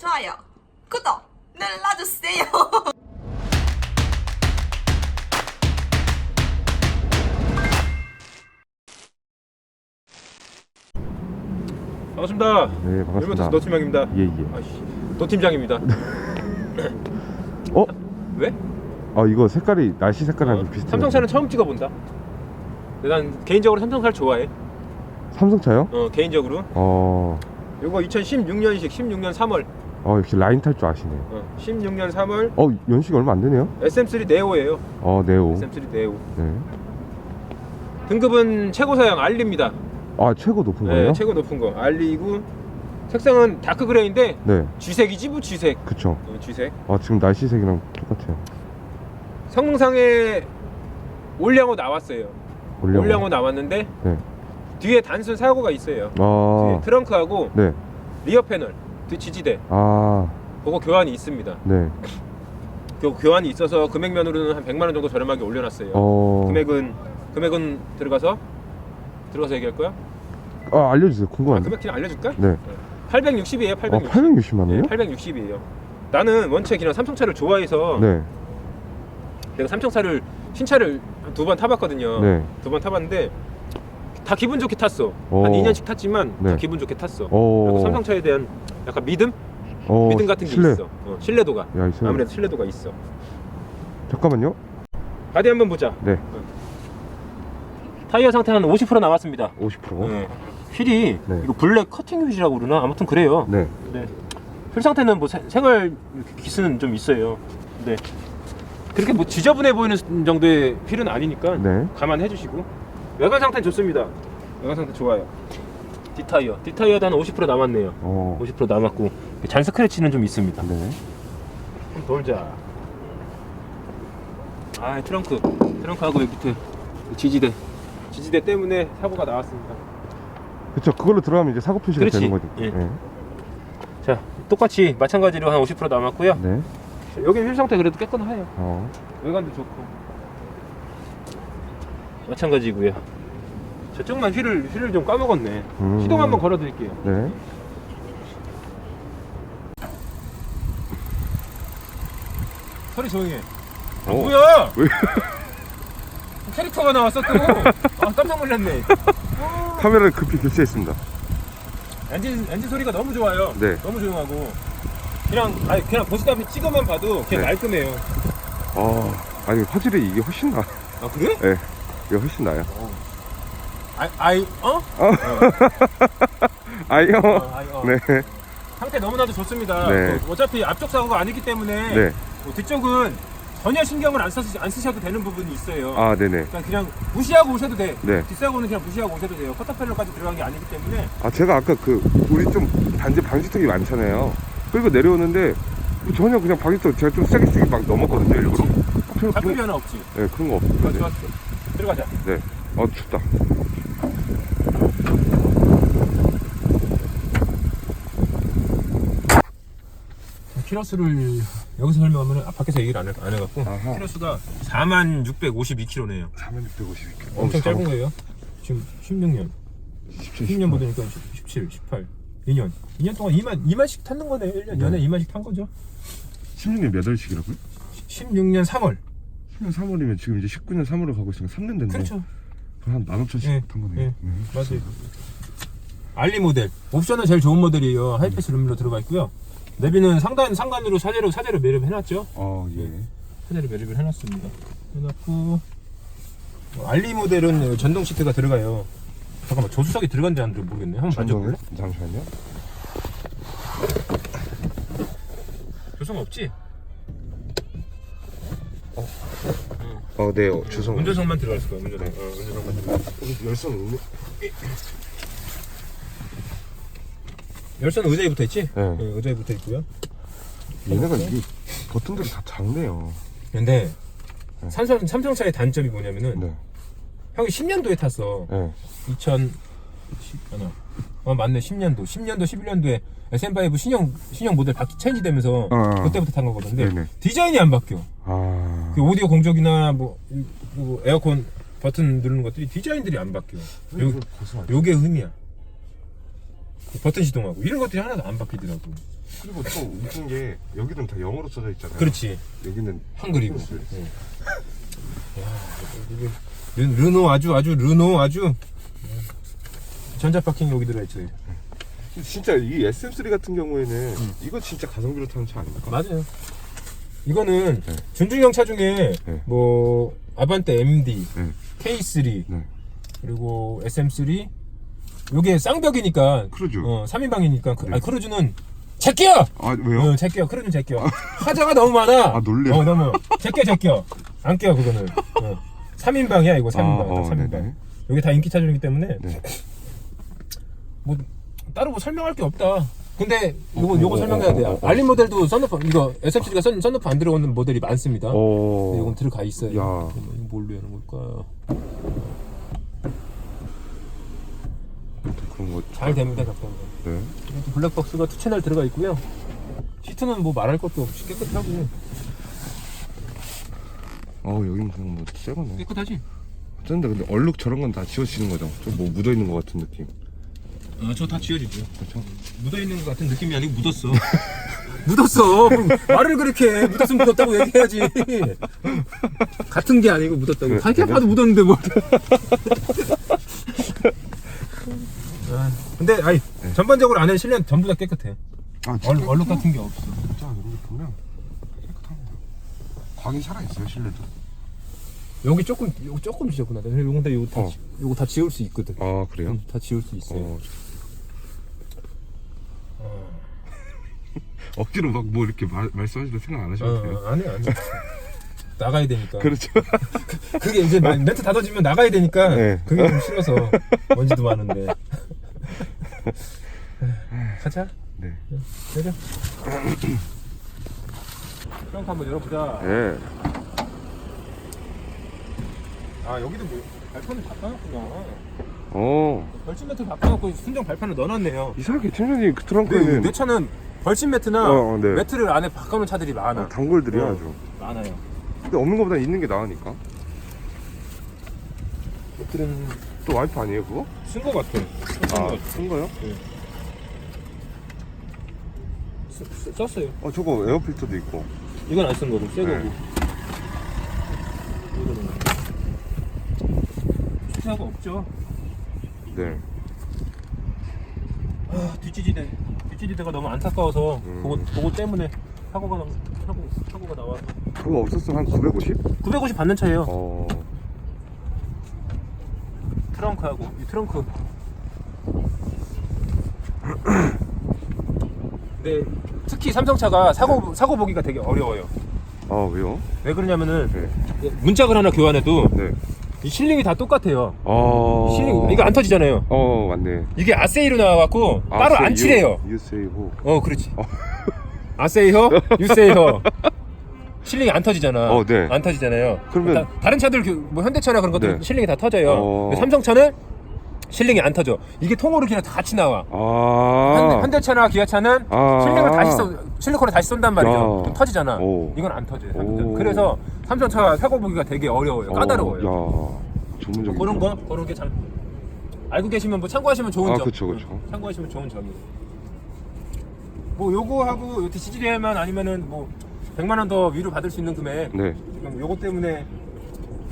좋아요, 구독 눌러주세요. 반갑습니다. 네, 반갑습니다. 노팀장입니다. 예, 예. 아이씨, 노팀장입니다. 어? 왜? 아, 이거 색깔이 날씨 색깔이랑 어, 좀 비슷해. 삼성차는 처음 찍어본다. 근데 난 개인적으로 삼성차를 좋아해. 삼성차요? 어, 개인적으로. 어, 이거 2016년식 16년 3월. 어, 역시 라인 탈 줄 아시네. 어, 16년 3월 어, 연식이 얼마 안 되네요? SM3 네오예요. 어, 네오. SM3 네오. 네. 등급은 최고 사양 알리입니다. 아, 최고 높은 거예요? 네, 최고 높은 거 알리고 색상은 다크 그레이인데 네, 쥐색이지 뭐 쥐색. 그쵸. 어, 쥐색. 아, 지금 날씨색이랑 똑같아요. 성능상에 올량호 나왔어요. 올려. 올량호 나왔는데 네. 뒤에 단순 사고가 있어요. 뒤에 아, 트렁크하고 네. 리어 패널, 뒤 지지대 아, 그거 교환이 있습니다. 네. 그 교환이 있어서 금액면으로는 한 100만 원 정도 저렴하게 올려놨어요. 어. 금액은 금액은 들어가서 들어가서 얘기할 거야? 아, 알려주세요. 아, 궁금한데. 금액 그냥 알려줄까? 네. 860이에요. 어, 860. 860만 네, 원이요? 860이에요. 나는 원체 그냥 삼성차를 좋아해서 네. 내가 삼성차를 신차를 두 번 타봤거든요. 네. 두 번 타봤는데 다 기분 좋게 탔어. 어. 한 2년씩 탔지만 다 네. 기분 좋게 탔어. 어. 그리고 삼성차에 대한 약간 믿음? 어, 믿음 같은 게 실내. 있어. 어, 신뢰도가. 야. 아무래도 신뢰도가 있어. 잠깐만요. 바디 한번 보자. 네. 타이어 상태는 50% 남았습니다. 50%. 네. 휠이 네. 이거 블랙 커팅 휠이라고 그러나 아무튼 그래요. 네. 네. 휠 상태는 뭐 세- 생활 기스는 좀 있어요. 네. 그렇게 뭐 지저분해 보이는 정도의 휠은 아니니까 네. 감안해 주시고 외관 상태는 좋습니다. 외관 상태 좋아요. 뒷타이어, 뒷타이어도 한 50% 남았네요. 어. 50% 남았고 잔 스크래치는 좀 있습니다. 네. 좀 돌자. 아 트렁크, 트렁크하고 여기 밑에 지지대, 지지대 때문에 사고가 나왔습니다. 그쵸. 그걸로 들어가면 이제 사고 표시가 그렇지. 되는 거니까. 예. 네. 자, 똑같이 마찬가지로 한 50% 남았고요. 네. 여기 휠 상태 그래도 깨끗해요. 어. 외관도 좋고. 마찬가지고요. 저쪽만 휠을 휠을 좀 까먹었네. 음. 시동 한번 걸어드릴게요. 네. 소리 조용해. 아, 어. 뭐야? 왜? 캐릭터가 나왔어 또. 아 깜짝 놀랐네. 카메라를 급히 교체했습니다. 엔진 엔진 소리가 너무 좋아요. 네. 너무 조용하고 그냥 아니 그냥 보스답이 찍어만 봐도 그냥 네. 깔끔해요. 아, 아니 화질이 이게 훨씬 나. 아 그래? 네, 이게 훨씬 나요. 아이 아이 어? 아이요. 어, 아이 어. 네, 상태 너무나도 좋습니다. 네. 그 어차피 앞쪽 사고가 아니기 때문에 네. 뭐 뒤쪽은 전혀 신경을 안, 쓰, 안 쓰셔도 되는 부분이 있어요. 아, 네네. 그러니까 그냥 무시하고 오셔도 돼. 네. 뒷사고는 그냥 무시하고 오셔도 돼요. 커터펠러까지 들어간 게 아니기 때문에 아, 제가 아까 그 우리 좀 단지 방지턱이 많잖아요. 그리고 내려오는데 전혀 그냥 방지턱 제가 좀 세게 세게 막 넘었거든요, 일부러. 그런, 변화 없지. 네, 그런 거 없어요. 좋았어. 들어가자. 네. 어, 춥다. 키로수를 여기서 설명하면 아, 밖에서 얘기를 안, 해, 안 해갖고 아하. 키로수가 4만 652km네요. 4650. 엄청 짧은 거예요. 지금 16년, 16년 모델이니까 17, 18, 2년. 2년 동안 2만 2만씩 탔는 거네. 1년 네. 연에 2만씩 탄 거죠. 16년 몇 월식이라고요? 16년 3월. 16년 3월이면 지금 이제 19년 3월로 가고 있으니까 3년 됐네. 그렇죠. 한 15,000씩 예, 탄 거네요. 예. 네. 맞아요. 알리 모델. 옵션은 제일 좋은 모델이에요. 하이패스 룸미러 들어가 있고요. 내비는 상단 상단으로 사제로 사제로 매립 해놨죠. 아, 예. 사제로 매립을 해놨습니다. 해놨고 어, 알리 모델은 전동 시트가 들어가요. 잠깐만 조수석이 들어간지 안 모르겠네. 한번 만져볼래? 잠시만요. 조수석 없지? 어, 네, 어, 주성. 운전석만 들어가 있을 거야. 운전석. 어, 운전석만 들어가. 있을 열선 없네. 거야. 열선 의자에 붙어 있지? 네. 네, 의자에 붙어 있고요. 얘네가 이게 버튼들이 다 작네요. 근데 네. 삼성 삼성차의 단점이 뭐냐면은 네. 형이 10년도에 탔어. 네. 2010 하나. 어 맞네 10년도 10년도 11년도에 SM5 신형 신형 모델 바퀴 체인지 되면서 어, 어. 그때부터 탄 거거든. 근데 네네. 디자인이 안 바뀌어. 아. 그 오디오 공조기나 뭐, 이- 뭐 에어컨 버튼 누르는 것들이 디자인들이 안 바뀌어. 요. 요게 흠이야. 그 버튼 시동하고 이런 것들이 하나도 안 바뀌더라고. 그리고 또 웃긴 게 여기는 다 영어로 써져 있잖아요. 그렇지. 여기는 한글이고. 한글. 응. 야, 이게 르, 르노 아주 아주 르노 아주 전자 파킹 여기 들어있죠. 진짜 이 SM3 같은 경우에는 이거 진짜 가성비로 타는 차 아닙니까? 맞아요. 이거는 네. 준중형 차 중에 네. 뭐 아반떼 MD, 네. K3 네. 그리고 SM3 요게 쌍벽이니까 크루즈. 어 3인방이니까 그, 네. 아 크루즈는 제껴! 아 왜요? 어, 제껴 크루즈는 제껴 하자가 너무 많아 아, 놀래요. 어 너무 제껴 제껴 안껴 그거는 어. 3인방이야 이거 3인방 아, 어, 3인방 네네. 여기 다 인기 차종이기 때문에 네. 뭐 따로 뭐 설명할 게 없다 근데 요거 어, 요거 어, 설명해야 어, 돼 어, 어. 알림 모델도 썬루프 이거 SMC가 썬, 썬루프 안 들어오는 모델이 많습니다 어. 근데 이건 들어가 있어요. 야. 뭘로 하는 걸까? 그런 거. 잘 됩니다, 작동은. 네. 블랙박스가 투 채널 들어가 있고요. 시트는 뭐 말할 것도 없이 깨끗하고 어 여기는 그냥 뭐 새 거네. 깨끗하지? 어쩐데 근데 얼룩 저런 건 다 지워지는 거죠? 좀 뭐 묻어 있는 것 같은 느낌. 어, 저다 지워지죠. 그렇죠? 묻어 있는 것 같은 느낌이 아니고 묻었어. 묻었어. 그럼 말을 그렇게 해. 묻었으면 묻었다고 얘기해야지. 같은 게 아니고 묻었다고. 밝게 그래? 봐도 묻었는데 뭐. 아, 근데 아니 전반적으로 안에 실내는 전부 다 깨끗해. 아 얼, 얼룩 같은 게 없어. 진짜 여기 보면 깨끗합니다. 광이 살아 있어요 실내도. 여기 조금 요거 조금 요거 근데 요거 다 어. 지- 요거 다 지울 수 있거든. 아 그래요? 응, 다 지울 수 있어요. 어. 억지로 막 뭐 이렇게 말, 말씀하시도 생각 안 하셔도 돼요. 어, 안 해, 안 해. 나가야 되니까. 그렇죠. 그게 이제 마- 멘트 닫아지면 나가야 되니까 네. 그게 좀 싫어서 먼지도 많은데. 가자. 네. 내려. 트렁크 한번 열어보자. 네. 아 여기도 뭐 발판을 바꿔놨구나. 어 벌침 매트 바꿔놓고 순정 발판을 넣어놨네요. 이상하게 팀장님 그 네, 트렁크에는 내 차는 벌침 매트나 어, 어, 네. 매트를 안에 바꿔놓은 차들이 많아. 아, 단골들이야 어. 아주. 많아요. 근데 없는 것보다 있는 게 나으니까. 매트는 또 와이프 아니에요 그거? 쓴 거 같아. 아, 쓴 거요? 쓰- 쓰- 썼어요. 어 저거 에어 필터도 있고. 이건 안 쓴 거고, 새 네. 거고. 이거는 수사가 없죠. 네. 아, 뒷지지대. 뒷지지대가 너무 안타까워서 음. 그거 그거 때문에 사고가 나 사고 사고가 나와. 그거 없었어 한 950? 950 받는 차예요. 어. 트렁크하고 이 트렁크. 근데 특히 삼성차가 사고 사고 보기가 되게 어려워요. 아 왜요? 왜 그러냐면은 네. 문짝을 하나 교환해도 네. 이 실링이 다 똑같아요. 어. 실링 이거 안 터지잖아요. 어 맞네. 이게 아세이로 나와갖고 따로 안 칠해요. 유세이호. 어, 그렇지. 아세이허, 유세이허. 실링이 안 터지잖아. 어, 네. 안 터지잖아요. 그러면- 다, 른 차들 그- 뭐 현대차나 그런 것들 네. 실링이 다 터져요. 어. 근데 삼성차는 실링이 안 터져. 이게 통으로 그냥 다 같이 나와. 아. 현대, 현대차나 기아차는 아. 실링을 다시 써, 실리콘을 다시 쏜단 말이죠. 야. 그럼 터지잖아. 오. 이건 안 터져요. 삼성차. 그래서 삼성차 사고 보기가 되게 어려워요. 까다로워요. 어, 야. 전문적인. 그런 거 그런 게잘 알고 계시면 뭐 참고하시면 좋은 아, 점. 그쵸, 그쵸. 응, 참고하시면 좋은 점이에요. 뭐 요거하고 요 DCD만 아니면은 뭐 100만 원 더 위로 받을 수 있는 금액 네. 지금 요거 때문에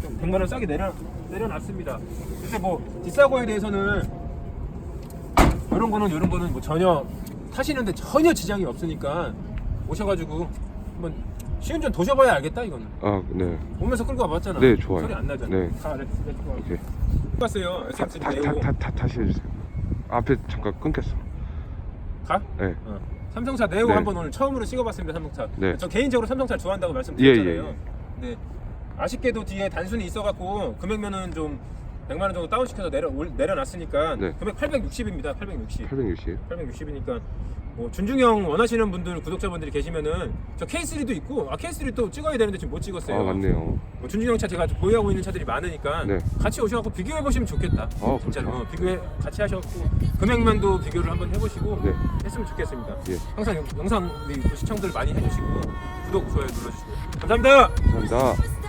좀 100만 원 싸게 내려 내려놨습니다. 근데 뭐 뒷사고에 대해서는 이런 거는 이런 거는 뭐 전혀 타시는데 전혀 지장이 없으니까 오셔가지고 한번 시운전 도셔봐야 알겠다 이거는. 아 네. 오면서 끌고 와봤잖아. 네, 좋아요. 소리 안 나잖아. 네. 다 렛츠 고. 오케이. 봤어요. 다, SM3 다, 다, 네오. 다, 다, 다시 해주세요. 앞에 잠깐 끊겼어. 가? 네. 어. 삼성차 네오 네. 한번 오늘 처음으로 찍어봤습니다. 삼성차. 네. 저 개인적으로 삼성차 좋아한다고 말씀드렸잖아요. 예, 예, 예. 근데 아쉽게도 뒤에 단순히 있어갖고 금액면은 좀 100만 원 정도 다운 시켜서 내려 올- 내려놨으니까 네. 금액 860입니다. 860. 860. 860이니까 뭐 준중형 원하시는 분들 구독자분들이 계시면은 저 K3도 있고 아 K3 또 찍어야 되는데 지금 못 찍었어요. 아 맞네요. 뭐 준중형 차 제가 보유하고 있는 차들이 많으니까 네. 같이 오셔갖고 비교해 보시면 좋겠다. 아, 진짜로 그렇죠. 어, 비교해 같이 하셔갖고 금액면도 비교를 한번 해보시고 네. 했으면 좋겠습니다. 예. 항상 영- 영상 우리 또 시청들 많이 해주시고 구독 좋아요 눌러주시고 감사합니다. 감사합니다.